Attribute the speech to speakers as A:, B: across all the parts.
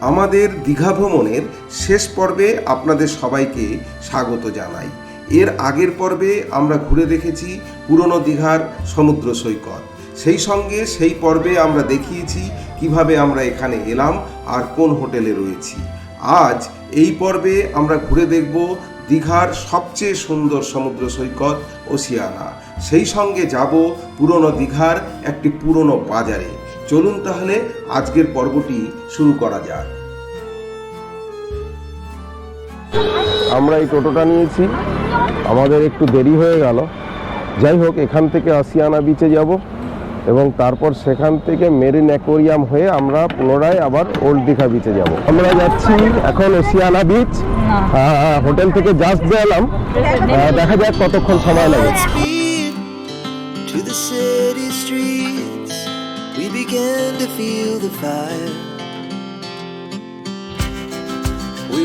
A: আমাদের দীঘা ভ্রমণের শেষ পর্বে আপনাদের সবাইকে স্বাগত জানাই। এর আগের পর্বে আমরা ঘুরে দেখেছি পুরনো দীঘার সমুদ্র সৈকত। সেই সঙ্গে সেই পর্বে আমরা দেখিয়েছি কীভাবে আমরা এখানে এলাম আর কোন হোটেলে রয়েছি। আজ এই পর্বে আমরা ঘুরে দেখব দীঘার সবচেয়ে সুন্দর সমুদ্র সৈকত ওসিয়ানা সেই সঙ্গে যাব পুরনো দীঘার একটি পুরনো বাজারে। চলুন তাহলে আজকের পর্বটি শুরু করা যাক।
B: আমরা এই টোটোটা নিয়েছি। আমাদের একটু দেরি হয়ে গেল। যাই হোক এখান থেকে আসিয়ানা বিচে যাব এবং তারপর সেখান থেকে মেরিন অ্যাকোরিয়াম হয়ে আমরা পুনরায় আবার ওল্ড দীঘা বিচে যাব। আমরা যাচ্ছি এখন ওসিয়ানা বিচ হোটেল থেকে জাস্ট গেলাম। দেখা যাক কতক্ষণ সময় লাগে।
C: To the city streets. We began to feel the fire.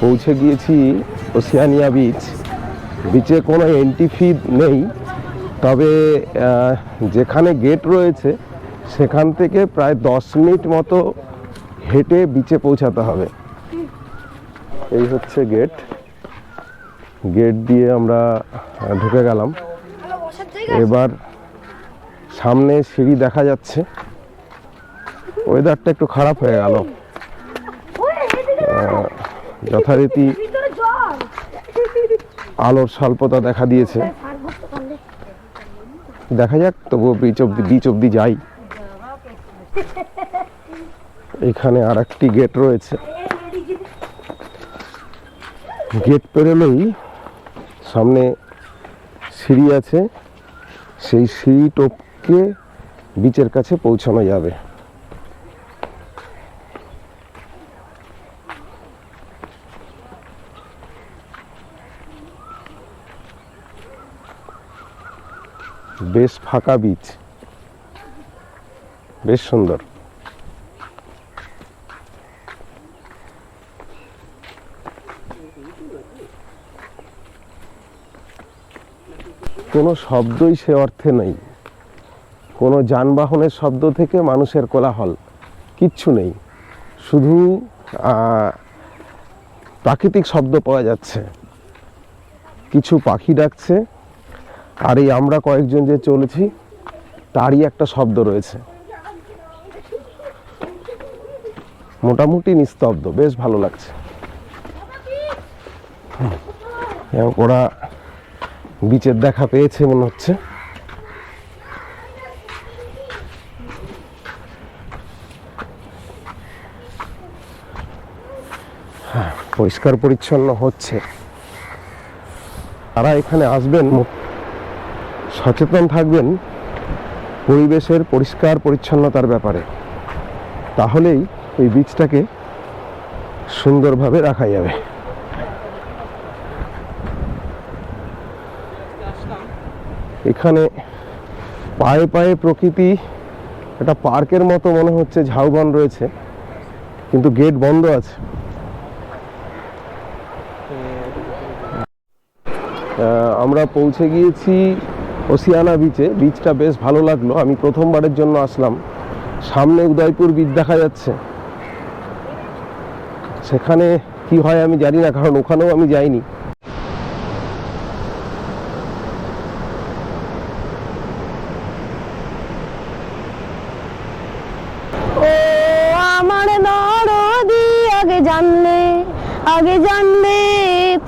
B: পৌঁছে গিয়েছি ওসিয়ানিয়া বিচ বিচে কোনো এন্ট্রি ফি নেই। তবে যেখানে গেট রয়েছে, সেখান থেকে প্রায় দশ মিনিট মতো হেঁটে বিচে পৌঁছাতে হবে। এই হচ্ছে গেট গেট দিয়ে আমরা ঢুকে গেলাম। এবার সামনে সিঁড়ি দেখা যাচ্ছে। ওয়েদারটা একটু খারাপ হয়ে গেল। যথারীতি আলোর স্বল্পতা দেখা দিয়েছে। দেখা যাক, তবুও বিচ অব্দি বিচ অব্দি যাই। এখানে আর একটি গেট রয়েছে। গেট পেরোলেই সামনে সিঁড়ি আছে। সেই সিঁড়ি টপকে বিচের কাছে পৌঁছানো যাবে। বেশ ফাঁকা বিচ। বেশ সুন্দর। কোনো শব্দই সে অর্থে নেই। কোনো যানবাহনের শব্দ থেকে মানুষের কোলাহল কিচ্ছু নেই। শুধু প্রাকৃতিক শব্দ পাওয়া যাচ্ছে। কিছু পাখি ডাকছে। আর এই আমরা কয়েকজন যে চলেছি তারই একটা শব্দ রয়েছে। মোটামুটি নিস্তব্ধ বেশ ভালো লাগছে। ওরা বিচের দেখা পেয়েছে মনে হচ্ছে। হ্যাঁ, পরিষ্কার পরিচ্ছন্ন হচ্ছে। তারা এখানে আসবেন সচেতন থাকবেন পরিবেশের পরিষ্কার পরিচ্ছন্নতার ব্যাপারে। তাহলেই ওই বীজটাকে সুন্দরভাবে রাখা যাবে। এখানে পায়ে পায়ে প্রকৃতি একটা পার্কের মতো মনে হচ্ছে, ঝাউবন রয়েছে, কিন্তু গেট বন্ধ আছে। আমরা পৌঁছে গিয়েছি ওসিয়ানা বিচে বিচটা বেশ ভালো লাগল। আমি প্রথমবারের জন্য আসলাম। সামনে উদয়পুর বিচ দেখা যাচ্ছে। সেখানে কি হয় আমি জানি না, কারণ ওখানেও আমি যাইনি।
D: জানলে, আগে জানলে,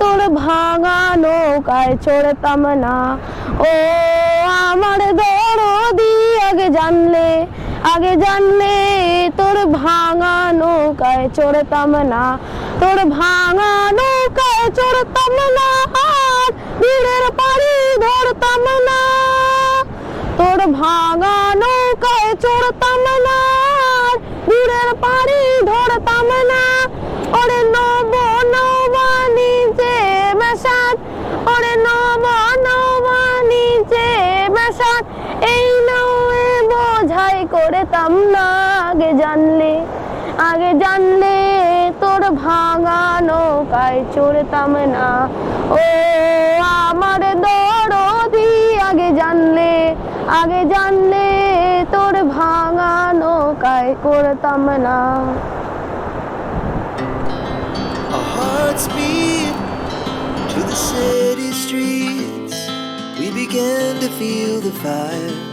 D: তোর ভাঙা নৌকায় চড়তাম না। ও আমার দরদি, আগে জানলে আগে জানলে তোর ভাঙা নৌকায় চড়তাম না। তোর ভাঙা নৌকায় চড়তাম না, আর ভিড়ের পাড়ি ধরতাম না। তোর ভাঙা নৌকায় চড়তাম না আর ভিড়ের পাড়ি ধরতাম না ওরে নব নবানিতে মেশাত ওরে নব নবানিতে মেশাত এই নৌয়ে করতাম না, আগে জানলে আগে জানলে তোর ভাঙা নৌকায় চড়তাম না ও আমার দরদি, আগে জানলে আগে জানলে তোর ভাঙা নৌকায় করতাম না
C: to the city streets. We began to feel the fire.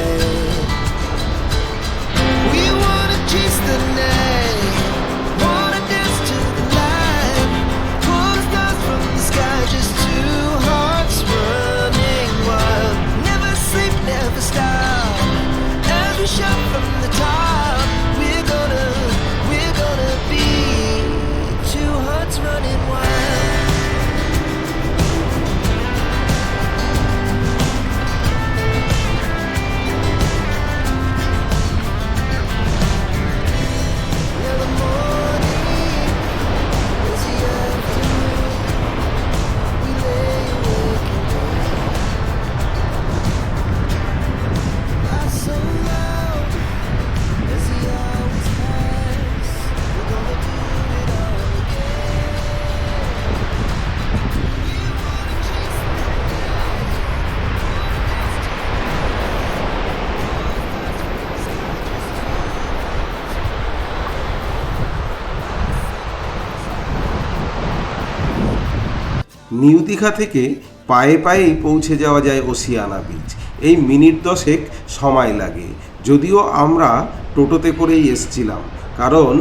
B: New Digha থেকে পায়ে পায়েই পৌঁছে যাওয়া যায় ওসিয়ানা বিচ এই মিনিট দশেক সময় লাগে। যদিও আমরা টোটোতে করেই এসছিলাম, কারণ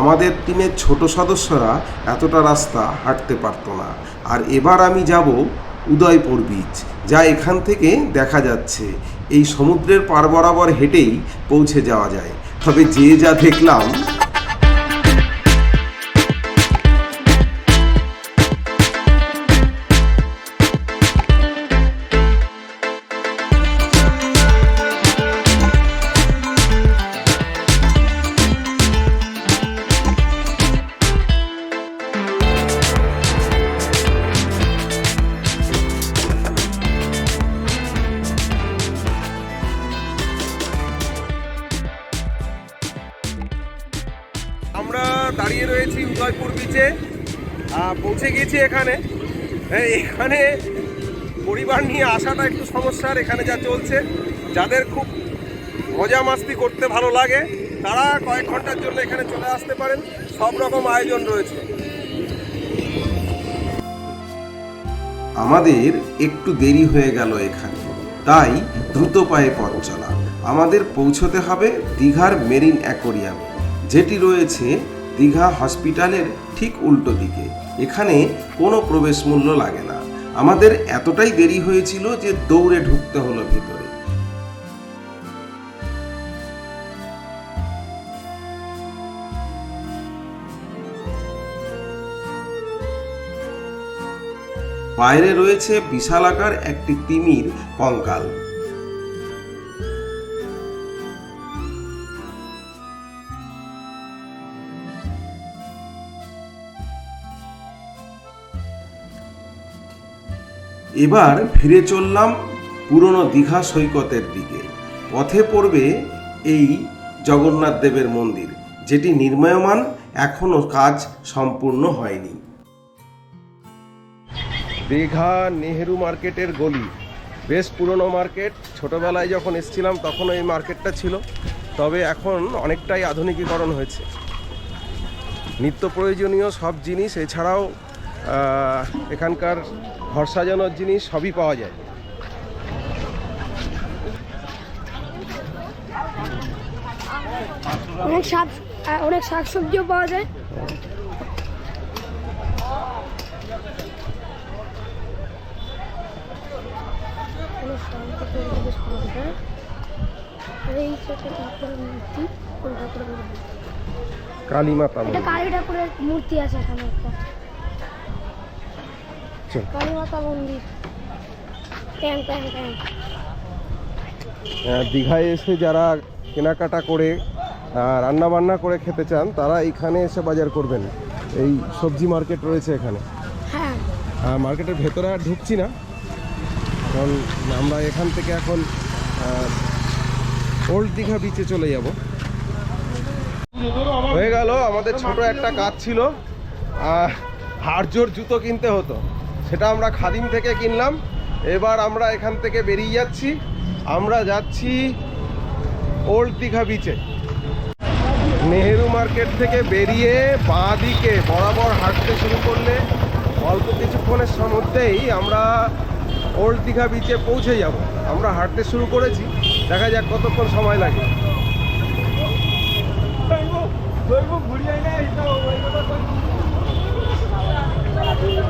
B: আমাদের টিমের ছোট সদস্যরা এতটা রাস্তা হাঁটতে পারতো না। আর এবার আমি যাব উদয়পুর বিচ যা এখান থেকে দেখা যাচ্ছে। এই সমুদ্রের পার বরাবর হেঁটেই পৌঁছে যাওয়া যায়। তবে যে যা দেখলাম পৌঁছে গিয়েছি এখানে। এই এখানে পরিবার নিয়ে আসাটা একটু সমস্যার, এখানে যা চলছে। যাদের খুব মজা মাস্তি করতে ভালো লাগে, তারা কয়েক ঘণ্টার জন্য এখানে চলে আসতে পারেন। সব রকম আয়োজন রয়েছে। আমাদের একটু দেরি হয়ে গেল এখানে, তাই দ্রুত পায়ে পথ চলা। আমাদের পৌঁছতে হবে দীঘার মেরিন অ্যাকোরিয়ামে, যেটি রয়েছে দীঘা হসপিটালের ঠিক উল্টো দিকে। এখানে কোনো প্রবেশ মূল্য লাগে না। আমাদের এতটাই দেরি হয়েছিল যে দৌড়ে ঢুকতে হলো ভিতরে। বাইরে রয়েছে বিশালাকার একটি তিমির কঙ্কাল। এবার ফিরে চললাম পুরনো দীঘা সৈকতের দিকে। পথে পড়বে এই জগন্নাথ দেবের মন্দির, যেটি নির্মায়মান এখনও কাজ সম্পূর্ণ হয়নি। দীঘা নেহেরু মার্কেটের গলি। বেশ পুরনো মার্কেট। ছোটবেলায় যখন এসেছিলাম, তখন এই মার্কেটটা ছিল। তবে এখন অনেকটাই আধুনিকীকরণ হয়েছে। নিত্য প্রয়োজনীয় সব জিনিস, এছাড়াও এখানকার ঘর সাজানোর জিনিস সবই পাওয়া যায়।
E: অনেক শাক অনেক শাকসবজিও পাওয়া যায়।
B: কালী মাতা
E: কালী ঠাকুরের মূর্তি আছে এখানে একটা।
B: চল।
E: কালী মাতা মন্দির। ট্যাং ট্যাং ট্যাং।
B: দীঘায় এসে যারা কেনাকাটা করে রান্না বান্না করে খেতে চান তারা এখানে এসে বাজার করবেন। এই সবজি মার্কেট রয়েছে এখানে।
E: হ্যাঁ।
B: মার্কেটের ভেতরে আর ঢুকছি না। কারণ আমরা এখান থেকে এখন ওল্ড দীঘা বিচে চলে যাব। হয়ে গেল আমাদের ছোট একটা কাজ ছিল। হাড়জোর জুতো কিনতে হতো। সেটা আমরা খাদিম থেকে কিনলাম। এবার আমরা এখান থেকে বেরিয়ে যাচ্ছি। আমরা যাচ্ছি ওল্ড দীঘা বিচে নেহেরু মার্কেট থেকে বেরিয়ে বাঁ দিকে বরাবর হাঁটতে শুরু করলে অল্প কিছুক্ষণের মধ্যেই আমরা ওল্ড দীঘা বিচে পৌঁছে যাব। আমরা হাঁটতে শুরু করেছি। দেখা যাক কতক্ষণ সময় লাগে।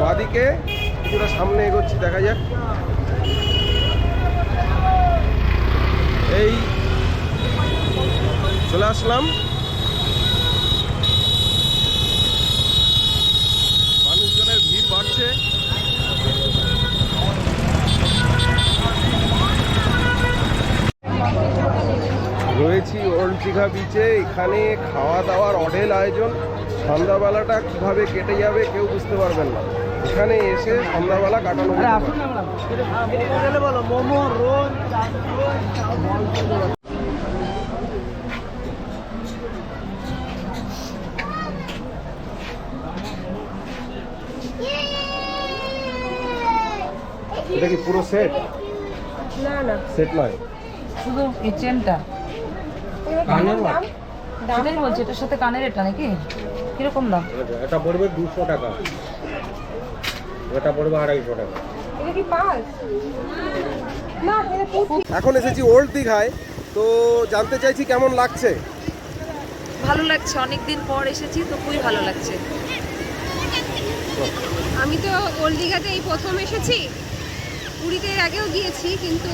B: বাদিকে কিছুটা সামনে এগোচ্ছি, দেখা যাক। এই চলে আসলাম। মানুষজনের ভিড় বাড়ছে। রয়েছি ওল্ড দীঘা বিচে এখানে খাওয়া দাওয়ার অঢেল আয়োজন। সন্ধ্যাবেলাটা কীভাবে কেটে যাবে কেউ বুঝতে পারবেন না। এখানে এসে সন্ধ্যাবেলা কাটানো এটা কি পুরো সেট
F: না না।
B: সেট নয়?
F: শুধু এই চেনটা
B: কানের
F: দামের বলছে এটার সাথে কানের এটা নাকি? কীরকম দাম?
G: এটা পড়বে দুশো টাকা। এটা পড়বে আড়াইশো টাকা।
B: এখন এসেছি ওল্ড দীঘায় তো জানতে চাইছি কেমন লাগছে?
H: ভালো লাগছে অনেক দিন পর এসেছি তো খুবই ভালো লাগছে।
I: আমি তো ওল্ড দীঘাতে এই প্রথম এসেছি। পুরীতে এর আগেও গিয়েছি কিন্তু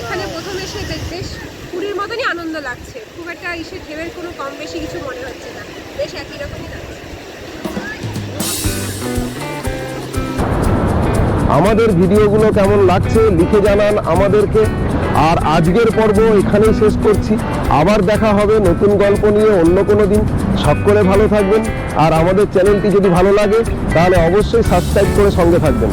I: এখানে প্রথম এসে বেশ পুরীর মতনই আনন্দ লাগছে। খুব একটা ইসে ঢেউয়ের কোনো কম বেশি কিছু মনে হচ্ছে না। বেশ একই রকমই
B: আমাদের ভিডিওগুলো কেমন লাগছে লিখে জানান আমাদেরকে। আর আজকের পর্ব এখানেই শেষ করছি। আবার দেখা হবে নতুন গল্প নিয়ে অন্য কোনো দিন। সব করে ভালো থাকবেন। আর আমাদের চ্যানেলটি যদি ভালো লাগে, তাহলে অবশ্যই সাবস্ক্রাইব করে সঙ্গে থাকবেন।